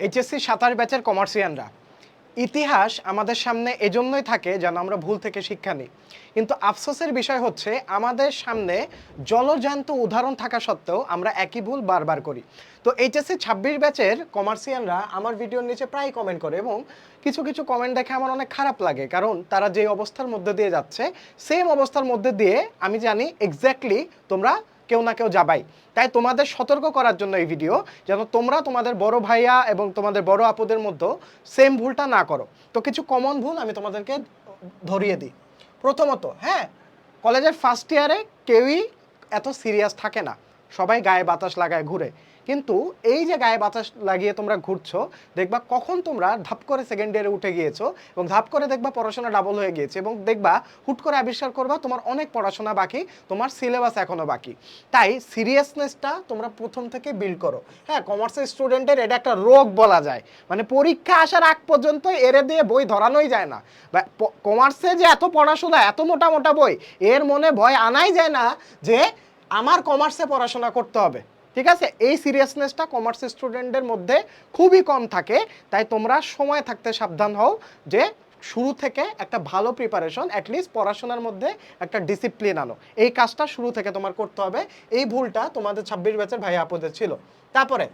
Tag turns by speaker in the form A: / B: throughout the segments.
A: HSC সাঁতার ব্যাচের কমার্সিয়ানরা ইতিহাস আমাদের সামনে এজন্যই থাকে যেন আমরা ভুল থেকে শিক্ষা নিই। কিন্তু আফসোসের বিষয় হচ্ছে, আমাদের সামনে জলজান্ত উদাহরণ থাকা সত্ত্বেও আমরা একই ভুল বারবার করি। তো এইচএসসি ছাব্বিশ ব্যাচের কমার্সিয়ানরা আমার ভিডিওর নিচে প্রায় কমেন্ট করে এবং কিছু কিছু কমেন্ট দেখে আমার অনেক খারাপ লাগে। কারণ তারা যে অবস্থার মধ্যে দিয়ে যাচ্ছে সেম অবস্থার মধ্যে দিয়ে আমি জানি এক্স্যাক্টলি তোমরা কেউ না কেউ যাবাই। তাই তোমাদের সতর্ক করার জন্য এই ভিডিও যেন তোমরা তোমাদের বড় ভাইয়া এবং তোমাদের বড় আপুদের মধ্যে সেম ভুলটা না করো। তো কিছু কমন ভুল আমি তোমাদেরকে ধরিয়ে দিই। প্রথমত হ্যাঁ কলেজের ফার্স্ট ইয়ারে কেউই এত সিরিয়াস থাকে না। সবাই গায়ে বাতাস লাগায় ঘুরে। কিন্তু এই যে গায়ে বাতাস লাগিয়ে তোমরা ঘুরছো, দেখবা কখন তোমরা ধাপ করে সেকেন্ড ইয়ারে উঠে গিয়েছো এবং ধাপ করে দেখবা পড়াশোনা ডাবল হয়ে গিয়েছে এবং দেখবা হুট করে আবিষ্কার করবা তোমার অনেক পড়াশোনা বাকি, তোমার সিলেবাস এখনও বাকি। তাই সিরিয়াসনেসটা তোমরা প্রথম থেকে বিল্ড করো। হ্যাঁ কমার্সের স্টুডেন্টের এটা একটা রোগ বলা যায়। মানে পরীক্ষা আসার আগ পর্যন্ত এরে দিয়ে বই ধরানোই যায় না। কমার্সে যে এত পড়াশোনা, এত মোটা মোটা বই, এর মনে ভয় আনাই যায় না যে আমার কমার্সে পড়াশোনা করতে হবে। ঠিক আছে? এই সিরিয়াসনেসটা কমার্স স্টুডেন্টদের মধ্যে খুবই কম থাকে। তাই তোমরা সময় থাকতে সাবধান হও যে শুরু থেকে একটা ভালো প্রিপারেশন অ্যাটলিস্ট পড়াশোনার মধ্যে একটা ডিসিপ্লিন আনো। এই কাজটা শুরু থেকে তোমার করতে হবে। এই ভুলটা তোমাদের ছাব্বিশ ব্যাচের ভাই আপদের ছিল। তারপরে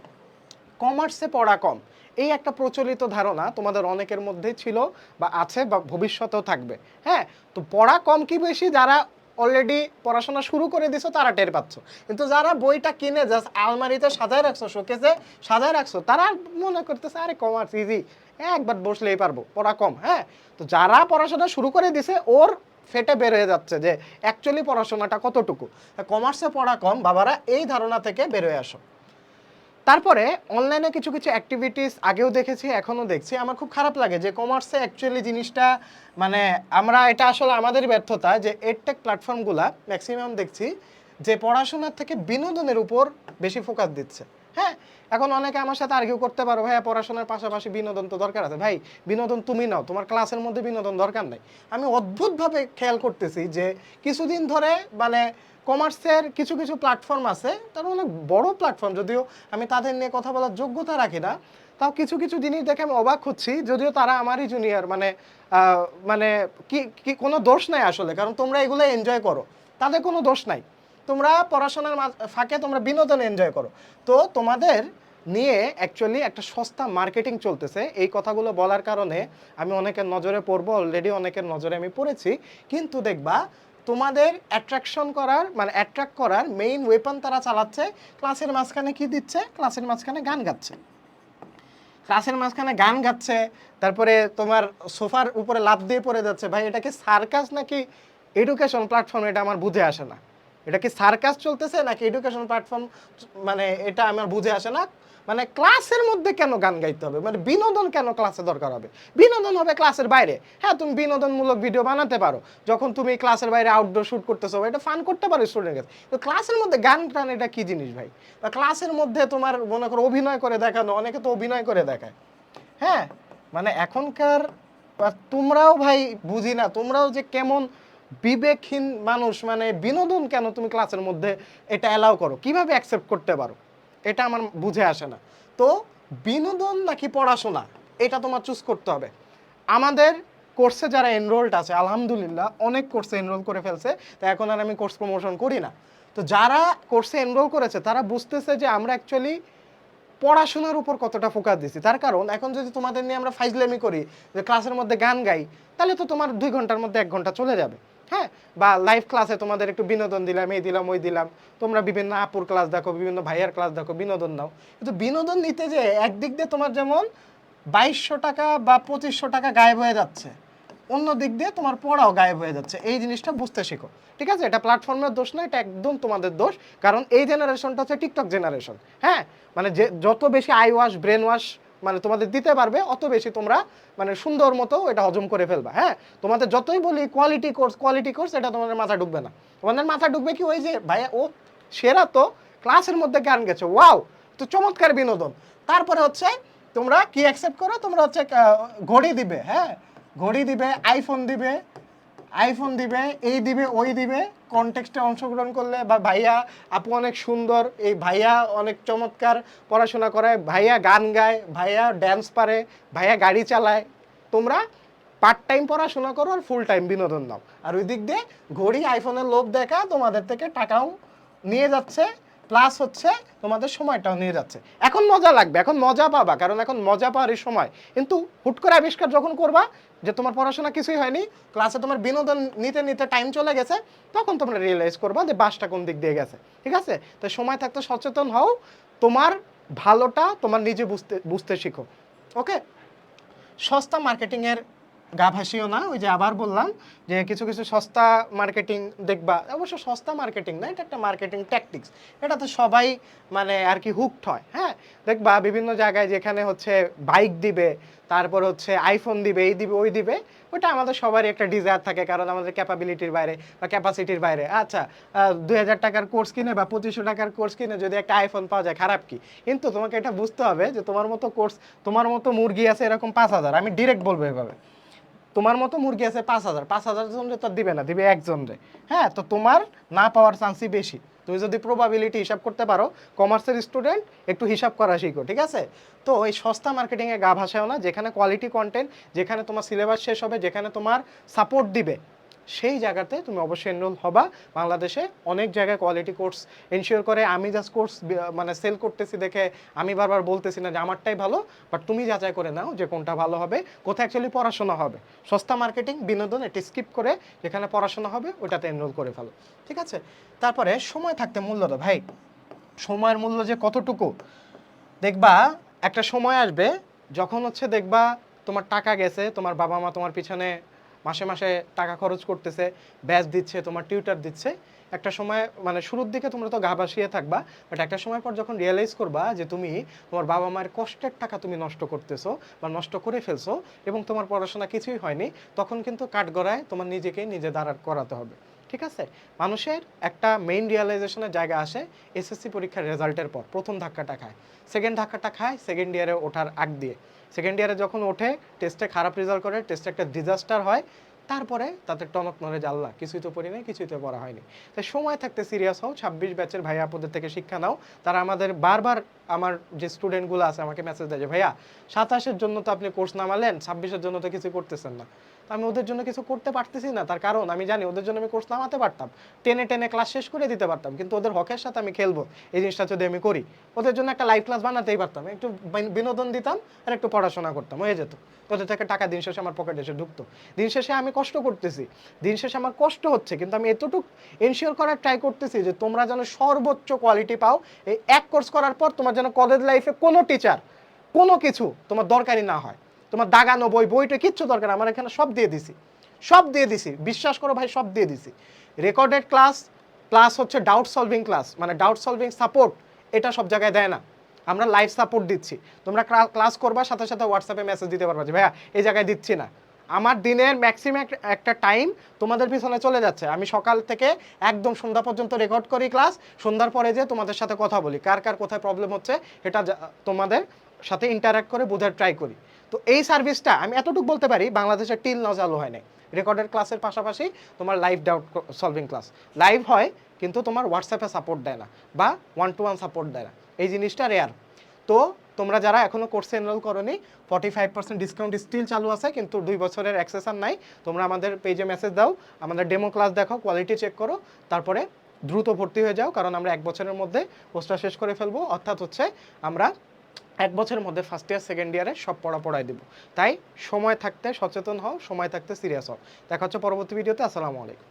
A: কমার্সে পড়া কম। এই একটা প্রচলিত ধারণা তোমাদের অনেকের মধ্যেই ছিল বা আছে বা ভবিষ্যতেও থাকবে। হ্যাঁ? তো পড়া কম কি বেশি? যারা অলরেডি পড়াশোনা শুরু করে দিছো, তারা টের পাচ্ছ। কিন্তু যারা বইটা কিনে জাস্ট আলমারিতে সাজায় রাখছো শোকেসে সাজায় রাখছো, তারা মনে করতেছে, আরে কমার্স ইজি হ্যাঁ একবার বসলেই পারব, পড়া কম হ্যাঁ? তো যারা পড়াশোনা শুরু করে দিছে, ওর ফেটে বের হয়ে যাচ্ছে যে অ্যাকচুয়ালি পড়াশোনাটা কতটুকু? কমার্সে পড়া কম, বাবারা, এই ধারণা থেকে বের হয়ে আসো। তারপরে অনলাইনে কিছু কিছু অ্যাক্টিভিটিস আগেও দেখেছি, এখনও দেখছি। আমার খুব খারাপ লাগে যে কমার্সে অ্যাকচুয়ালি জিনিসটা মানে আমরা এটা আসলে আমাদের ব্যর্থতা যে এডটেক প্ল্যাটফর্মগুলা ম্যাক্সিমাম দেখছি যে পড়াশোনার থেকে বিনোদনের উপর বেশি ফোকাস দিচ্ছে। হ্যাঁ এখন অনেকে আমার সাথে আর্গিউ করতে পারো, ভাইয়া, পড়াশোনার পাশাপাশি বিনোদন তো দরকার আছে। ভাই, বিনোদন তুমি নাও, তোমার ক্লাসের মধ্যে বিনোদন দরকার নাই। আমি অদ্ভুতভাবে খেয়াল করতেছি যে কিছুদিন ধরে মানে কমার্সের কিছু কিছু প্ল্যাটফর্ম আছে, তার অনেক বড় প্ল্যাটফর্ম যদিও আমি তাদের নিয়ে কথা বলার যোগ্যতা রাখি না, তাও কিছু কিছু জিনিস দেখে আমি অবাক হচ্ছি, যদিও তারা আমারই জুনিয়র মানে মানে কি কি, কোনো দোষ নাই আসলে, কারণ তোমরা এগুলো এনজয় করো। তাদের কোনো দোষ নাই। তোমরা পড়াশোনার ফাঁকে তোমরা বিনোদন এনজয় করো। তো তোমাদের নিয়ে অ্যাকচুয়ালি একটা সস্তা মার্কেটিং চলতেছে। এই কথাগুলো বলার কারণে আমি অনেকের নজরে পড়ব অলরেডি অনেকের নজরে আমি পড়েছি। কিন্তু দেখবা, তোমাদের অ্যাট্রাকশন করার মানে অ্যাট্রাক্ট করার মেইন ওয়েপন তারা চালাচ্ছে ক্লাসের মাঝখানে কি দিচ্ছে? ক্লাসের মাঝখানে গান গাচ্ছে। ক্লাসের মাঝখানে গান গাচ্ছে, তারপরে তোমার সোফার উপরে লাভ দিয়ে পড়ে যাচ্ছে। ভাই, এটা কি সার্কাস নাকি এডুকেশন প্ল্যাটফর্ম এটা আমার বুঝে আসে না। এটা কি সার্কাস চলতেছে নাকি এডুকেশন প্ল্যাটফর্ম মানে এটা আমার বুঝে আসে না? মানে ক্লাসের মধ্যে কেন গান গাইতে হবে? মানে বিনোদন কেন ক্লাসে দরকার হবে? বিনোদন হবে ক্লাসের বাইরে। হ্যাঁ তুমি বিনোদনমূলক ভিডিও বানাতে পারো। যখন তুমি ক্লাসের বাইরে আউটডোর শুট করতেছো, এটা ফান করতে পারো স্টুডেন্ট কাছে। তো ক্লাসের মধ্যে গান টান এটা কি জিনিস ভাই? ক্লাসের মধ্যে তোমার মনে করো অভিনয় করে দেখানো, অনেকে তো অভিনয় করে দেখায়। হ্যাঁ মানে এখনকার তোমরাও ভাই বুঝি না তোমরাও যে কেমন বিবেকহীন মানুষ মানে বিনোদন কেন তুমি ক্লাসের মধ্যে এটা অ্যালাউ করো? কীভাবে অ্যাকসেপ্ট করতে পারো? এটা আমার বুঝে আসে না। তো বিনোদন নাকি পড়াশোনা? এটা তোমার চুজ করতে হবে। আমাদের কোর্সে যারা এনরোলড আছে, আলহামদুলিল্লাহ, অনেক কোর্সে এনরোল করে ফেলছে, তো এখন আর আমি কোর্স প্রমোশন করি না। তো যারা কোর্সে এনরোল করেছে, তারা বুঝতেছে যে আমরা অ্যাকচুয়ালি পড়াশোনার উপর কতটা ফোকাস দিছি। তার কারণ, এখন যদি তোমাদের নিয়ে আমরা ফাইজলামি করি, যে ক্লাসের মধ্যে গান গাই, তাহলে তো তোমার দুই ঘণ্টার মধ্যে এক ঘণ্টা চলে যাবে। হ্যাঁ বা লাইভ ক্লাসে তোমাদের একটু বিনোদন দিলাম, এই দিলাম, ওই দিলাম। তোমরা বিভিন্ন আপুর ক্লাস দেখো, বিভিন্ন ভাইয়ার ক্লাস দেখো, বিনোদন নাও কিন্তু বিনোদন নিতে যে একদিক দিয়ে তোমার যেমন বাইশশো টাকা বা পঁচিশশো টাকা গায়েব হয়ে যাচ্ছে, অন্য দিক দিয়ে তোমার পড়াও গায়েব হয়ে যাচ্ছে। এই জিনিসটা বুঝতে শেখো। ঠিক আছে? এটা প্ল্যাটফর্মের দোষ না, এটা একদম তোমাদের দোষ। কারণ এই জেনারেশনটা হচ্ছে টিকটক জেনারেশন হ্যাঁ? মানে যে, যত বেশি আই ওয়াশ ব্রেন ওয়াশ মানে তোমাদের দিতে পারবে, অত বেশি তোমরা মানে সুন্দর মতো এটা হজম করে ফেলবা হ্যাঁ? তোমাদের যতই বলি কোয়ালিটি কোর্স কোয়ালিটি কোর্স এটা তোমাদের মাথা ঢুকবে না। তোমাদের মাথা ঢুকবে কি ওই যে ভাইয়া, ও সেরা তো ক্লাসের মধ্যে গান গেছে ওয়াও তো চমৎকার বিনোদন। তারপরে হচ্ছে তোমরা কি অ্যাকসেপ্ট করো? তোমরা হচ্ছে ঘড়ি দিবে হ্যাঁ? ঘড়ি দিবে আইফোন দিবে আইফোন দিবে, এই দিবে, ওই দিবে কনটেক্সটে অংশগ্রহণ করলে বা ভাইয়া আপু অনেক সুন্দর, এই ভাইয়া অনেক চমৎকার পড়াশোনা করে, ভাইয়া গান গায়, ভাইয়া ড্যান্স পারে, ভাইয়া গাড়ি চালায়। তোমরা পার্ট টাইম পড়াশোনা করো আর ফুল টাইম বিনোদন দাও। আর ওই দিক দিয়ে ঘড়ি আইফোনের লোভ দেখা তোমাদের থেকে টাকাও নিয়ে যাচ্ছে। প্লাস হচ্ছে তোমাদের সময়টাও নিয়ে যাচ্ছে। এখন মজা লাগবে, এখন মজা পাবা, কারণ এখন মজা পাওয়ারই সময়। কিন্তু হুট করে আবিষ্কার যখন করবা যে তোমার পড়াশোনা কিছুই হয়নি ক্লাসে তোমার বিনোদন নিতে নিতে টাইম চলে গেছে, তখন তোমরা রিয়েলাইজ করবা যে বাসটা কোন দিক দিয়ে গেছে। ঠিক আছে? তো সময় থাকতে সচেতন হও, তোমার ভালোটা তোমার নিজে বুঝতে বুঝতে শিখো। ওকে সস্তা মার্কেটিংয়ের গা ভাসিও না, ওই যে আবার বললাম যে কিছু কিছু সস্তা মার্কেটিং দেখবা, অবশ্য সস্তা মার্কেটিং না, এটা একটা মার্কেটিং ট্যাকটিক্স এটা তো সবাই মানে আর কি হুকড হয় হ্যাঁ? দেখবা বিভিন্ন জায়গায় যেখানে হচ্ছে বাইক দিবে, তারপর হচ্ছে আইফোন দিবে, এই দিবে, ওই দিবে ওটা আমাদের সবারই একটা ডিজায়ার থাকে, কারণ আমাদের ক্যাপাবিলিটির বাইরে বা ক্যাপাসিটির বাইরে। আচ্ছা দুই হাজার টাকার কোর্স কিনে বা পঁচিশশো টাকার কোর্স কিনে যদি একটা আইফোন পাওয়া যায়, খারাপ কি? কিন্তু তোমাকে এটা বুঝতে হবে যে তোমার মতো কোর্স তোমার মতো মুরগি আছে এরকম পাঁচ হাজার, আমি ডিরেক্ট বলব এভাবে। তোমার মতো মুরগি আছে পাঁচ হাজার পাঁচ হাজার জন তো দিবে না, দিবে একজন রে হ্যাঁ তো তোমার না পাওয়ার চান্সই বেশি। তুমি যদি প্রবাবিলিটি হিসাব করতে পারো কমার্সের স্টুডেন্ট একটু হিসাব করা শিখো, ঠিক আছে? তো এই সস্তা মার্কেটিংয়ে গা ভাসাও না, যেখানে কোয়ালিটি কন্টেন্ট যেখানে তোমার সিলেবাস শেষ হবে, যেখানে তোমার সাপোর্ট দিবে। সেই জায়গাতে তুমি অবশ্যই এনরোল হবা। বাংলাদেশে অনেক জায়গায় কোয়ালিটি কোর্স এনশিওর করে। আমি জাস্ট কোর্স মানে সেল করতেছি দেখে আমি বারবার বলতেছি না যে আমারটাই ভালো বাট তুমি যাচাই করে নাও যে কোনটা ভালো হবে, কোথায় অ্যাকচুয়ালি পড়াশোনা হবে। সস্তা মার্কেটিং বিনোদন, এটি স্কিপ করে যেখানে পড়াশোনা হবে ওটাতে এনরোল করে ফেলো। ঠিক আছে? তারপরে সময় থাকতে মূল্য দাও। ভাই, সময়ের মূল্য যে কতটুকু? দেখবা, একটা সময় আসবে, যখন হচ্ছে দেখবা তোমার টাকা গেছে, তোমার বাবা মা তোমার পিছনে মাসে মাসে টাকা খরচ করতেছে ব্যাচ দিচ্ছে, তোমার টিউটার দিচ্ছে। একটা সময় মানে শুরুর দিকে তোমরা তো গা ভাসিয়ে থাকবা বাট একটা সময় পর যখন রিয়েলাইজ করবা যে তুমি তোমার বাবা মায়ের কষ্টের টাকা তুমি নষ্ট করতেছো বা নষ্ট করে ফেলছো এবং তোমার পড়াশোনা কিছুই হয়নি, তখন কিন্তু কাঠগড়ায় তোমার নিজেকে নিজে দাঁড়ার করাতে হবে। ঠিক আছে? মানুষের একটা মেইন রিয়েলাইজেশনের জায়গা আসে এসএসসি পরীক্ষার রেজাল্টের পর, প্রথম ধাক্কাটা খায়। সেকেন্ড ধাক্কাটা খায় সেকেন্ড ইয়ারে ওঠার আগ দিয়ে। সেকেন্ড ইয়ারে যখন ওঠে টেস্টে খারাপ রেজাল্ট করে টেস্টে একটা ডিজাস্টার হয়, তারপরে তাদের টনক নড়ে জাল্লা কিছুই তো পড়ি নাই, কিছুই তো পড়া হয়নি। তাই সময় থাকতে সিরিয়াস হও, ছাব্বিশ ব্যাচের ভাইয়া আপুদের থেকে শিক্ষা নাও। তারা আমাদের বারবার আমার যে স্টুডেন্টগুলো আছে, আমাকে মেসেজ দেয় যে, ভাইয়া, সাতাশের জন্য তো আপনি কোর্স নামালেন, ছাব্বিশের জন্য তো কিছু করতেছেন না। আমি ওদের জন্য কিছু করতে পারতেছি না, তার কারণ আমি জানি ওদের জন্য আমি কোর্স নামাতে পারতাম। টেনে টেনে ক্লাস শেষ করে দিতে পারতাম, কিন্তু ওদের হকের সাথে আমি খেলব, এই জিনিসটা যদি আমি করি। ওদের জন্য একটা লাইভ ক্লাস বানাতেই পারতাম, একটু বিনোদন দিতাম আর একটু পড়াশোনা করতাম, হয়ে যেত। ওদের থেকে টাকা দিন শেষে আমার পকেটে এসে ঢুকতো। দিন শেষে আমি কষ্ট করতেছি, দিন শেষে আমার কষ্ট হচ্ছে, কিন্তু আমি এতটুকু এনশিওর করার ট্রাই করতেছি যে তোমরা যেন সর্বোচ্চ কোয়ালিটি পাও, এই এক কোর্স করার পর তোমার যেন কলেজ লাইফে কোনো টিচার কোনো কিছু তোমার দরকারি না হয়। তোমার দাগানো বই, বইটা কিচ্ছু দরকার আমার এখানে সব দিয়ে দিছি। সব দিয়ে দিছি। বিশ্বাস করো ভাই, সব দিয়ে দিছি। রেকর্ডেড ক্লাস প্লাস হচ্ছে ডাউট সলভিং ক্লাস মানে ডাউট সলভিং সাপোর্ট এটা সব জায়গায় দেয় না। আমরা লাইভ সাপোর্ট দিচ্ছি। তোমরা ক্লাস করবা, সাথে সাথে হোয়াটসঅ্যাপে মেসেজ দিতে পারবা যে, ভাইয়া, এই জায়গায় দিচ্ছি না। আমার দিনের ম্যাক্সিমাম একটা টাইম তোমাদের পিছনে চলে যাচ্ছে। আমি সকাল থেকে একদম সন্ধ্যা পর্যন্ত রেকর্ড করি ক্লাস সন্ধ্যার পরে যে তোমাদের সাথে কথা বলি। কার কার কোথায় প্রবলেম হচ্ছে এটা তোমাদের সাথে ইন্টারাক্ট করে বোঝার ট্রাই করি। তো এই সার্ভিসটা আমি এতটুকু বলতে পারি বাংলাদেশের টিল নাও চালু হয় নাই। রেকর্ডেড ক্লাসের পাশাপাশি তোমার live doubt solving class live হয়, কিন্তু তোমার হোয়াটসঅ্যাপে সাপোর্ট দেয় না বা ওয়ান টু ওয়ান সাপোর্ট দেয় না। এই জিনিসটা রেয়ার তো তোমরা যারা এখনও কোর্সে এনরোল করনি forty five percent discount still চালু আছে, কিন্তু দুই বছরের অ্যাক্সেসার নাই। তোমরা আমাদের পেজে মেসেজ দাও, আমাদের ডেমো ক্লাস দেখো কোয়ালিটি চেক করো, তারপরে দ্রুত ভর্তি হয়ে যাও, কারণ আমরা এক বছরের মধ্যে কোর্সটা শেষ করে ফেলব। অর্থাৎ হচ্ছে আমরা এক বছরের মধ্যে ফার্স্ট ইয়ার সেকেন্ড ইয়ারে সব পড়া পড়াই দেবো। তাই সময় থাকতে সচেতন হও, সময় থাকতে সিরিয়াস হও। দেখা হচ্ছে পরবর্তী ভিডিওতে আসসালামু আলাইকুম।